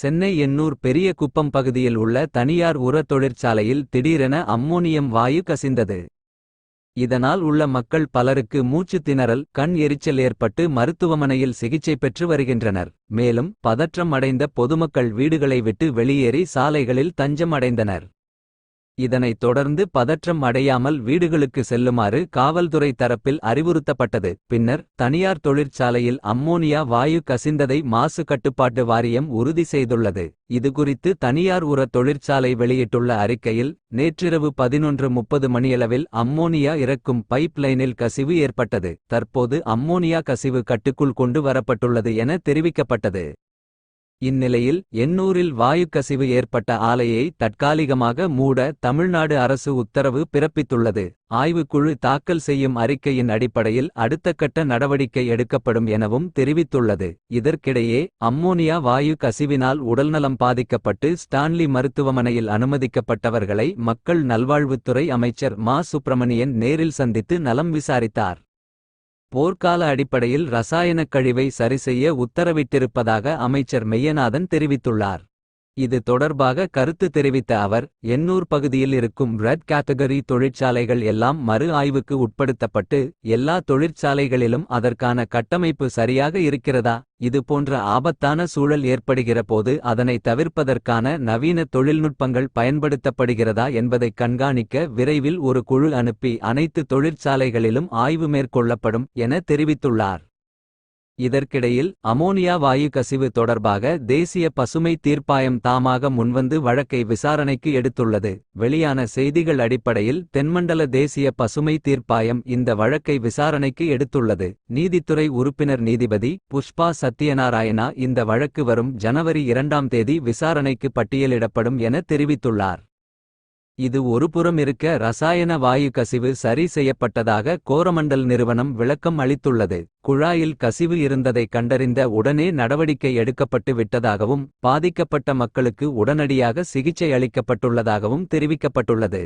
சென்னை எண்ணூர் பெரிய குப்பம் பகுதியில் உள்ள தனியார் உர தொழிற்சாலையில் திடீரென அம்மோனியம் வாயு கசிந்தது. இதனால் உள்ள மக்கள் பலருக்கு மூச்சுத் திணறல் கண் எரிச்சல் ஏற்பட்டு மருத்துவமனையில் சிகிச்சை பெற்று வருகின்றனர். மேலும் பதற்றம் அடைந்த பொதுமக்கள் வீடுகளை விட்டு வெளியேறி சாலைகளில் தஞ்சம் அடைந்தனர். இதனைத் தொடர்ந்து பதற்றம் அடையாமல் வீடுகளுக்கு செல்லுமாறு காவல்துறை தரப்பில் அறிவுறுத்தப்பட்டது. பின்னர் தனியார் தொழிற்சாலையில் அம்மோனியா வாயு கசிந்ததை மாசு கட்டுப்பாட்டு வாரியம் உறுதி செய்துள்ளது. இதுகுறித்து தனியார் உர தொழிற்சாலை வெளியிட்டுள்ள அறிக்கையில். நேற்றிரவு பதினொன்று முப்பது மணியளவில் அம்மோனியா இறக்கும் பைப் லைனில் கசிவு ஏற்பட்டது. தற்போது அம்மோனியா கசிவு கட்டுக்குள் கொண்டு வரப்பட்டுள்ளது என தெரிவிக்கப்பட்டது. இந்நிலையில் எண்ணூரில் வாயு கசிவு ஏற்பட்ட ஆலையை தற்காலிகமாக மூட தமிழ்நாடு அரசு உத்தரவு பிறப்பித்துள்ளது. ஆய்வுக்குழு தாக்கல் செய்யும் அறிக்கையின் அடிப்படையில் அடுத்த கட்ட நடவடிக்கை எடுக்கப்படும் எனவும் தெரிவித்துள்ளது. இதற்கிடையே அம்மோனியா வாயு கசிவினால் உடல்நலம் பாதிக்கப்பட்டு ஸ்டான்லி மருத்துவமனையில் அனுமதிக்கப்பட்டவர்களை மக்கள் நல்வாழ்வுத்துறை அமைச்சர் மா சுப்பிரமணியன் நேரில் சந்தித்து நலம் விசாரித்தார். போர்க்கால அடிப்படையில் ரசாயனக் கழிவை சரிசெய்ய உத்தரவிட்டிருப்பதாக அமைச்சர் மெய்யநாதன் தெரிவித்துள்ளார். இது தொடர்பாக கருத்து தெரிவித்த அவர் எண்ணூர் பகுதியில் இருக்கும் ரெட் கேட்டகரி தொழிற்சாலைகள் எல்லாம் மறு ஆய்வுக்கு உட்படுத்தப்பட்டு. எல்லா தொழிற்சாலைகளிலும் அதற்கான கட்டமைப்பு சரியாக இருக்கிறதா. இது போன்ற ஆபத்தான சூழல் ஏற்படுகிற போது அதனை தவிர்ப்பதற்கான நவீன தொழில்நுட்பங்கள் பயன்படுத்தப்படுகிறதா என்பதைக் கண்காணிக்க விரைவில் ஒரு குழு அனுப்பி அனைத்து தொழிற்சாலைகளிலும் ஆய்வு மேற்கொள்ளப்படும் என தெரிவித்துள்ளார். இதற்கிடையில் அமோனியா வாயு கசிவு தொடர்பாக தேசிய பசுமை தீர்ப்பாயம் தாமாக முன்வந்து வழக்கை விசாரணைக்கு எடுத்துள்ளது. வெளியான செய்திகள் அடிப்படையில் தென்மண்டல தேசிய பசுமை தீர்ப்பாயம் இந்த வழக்கை விசாரணைக்கு எடுத்துள்ளது. நீதித்துறை உறுப்பினர் நீதிபதி புஷ்பா சத்யநாராயணா இந்த வழக்கு வரும் ஜனவரி இரண்டாம் தேதி விசாரணைக்கு பட்டியலிடப்படும் என தெரிவித்துள்ளார். இது ஒருபுறம் இருக்க ரசாயன வாயு கசிவு சரி செய்யப்பட்டதாக கோரமண்டல் நிறுவனம் விளக்கம் அளித்துள்ளது. குழாயில் கசிவு இருந்ததை கண்டறிந்த உடனே நடவடிக்கை எடுக்கப்பட்டு விட்டதாகவும். பாதிக்கப்பட்ட மக்களுக்கு உடனடியாக சிகிச்சை அளிக்கப்பட்டுள்ளதாகவும் தெரிவிக்கப்பட்டுள்ளது.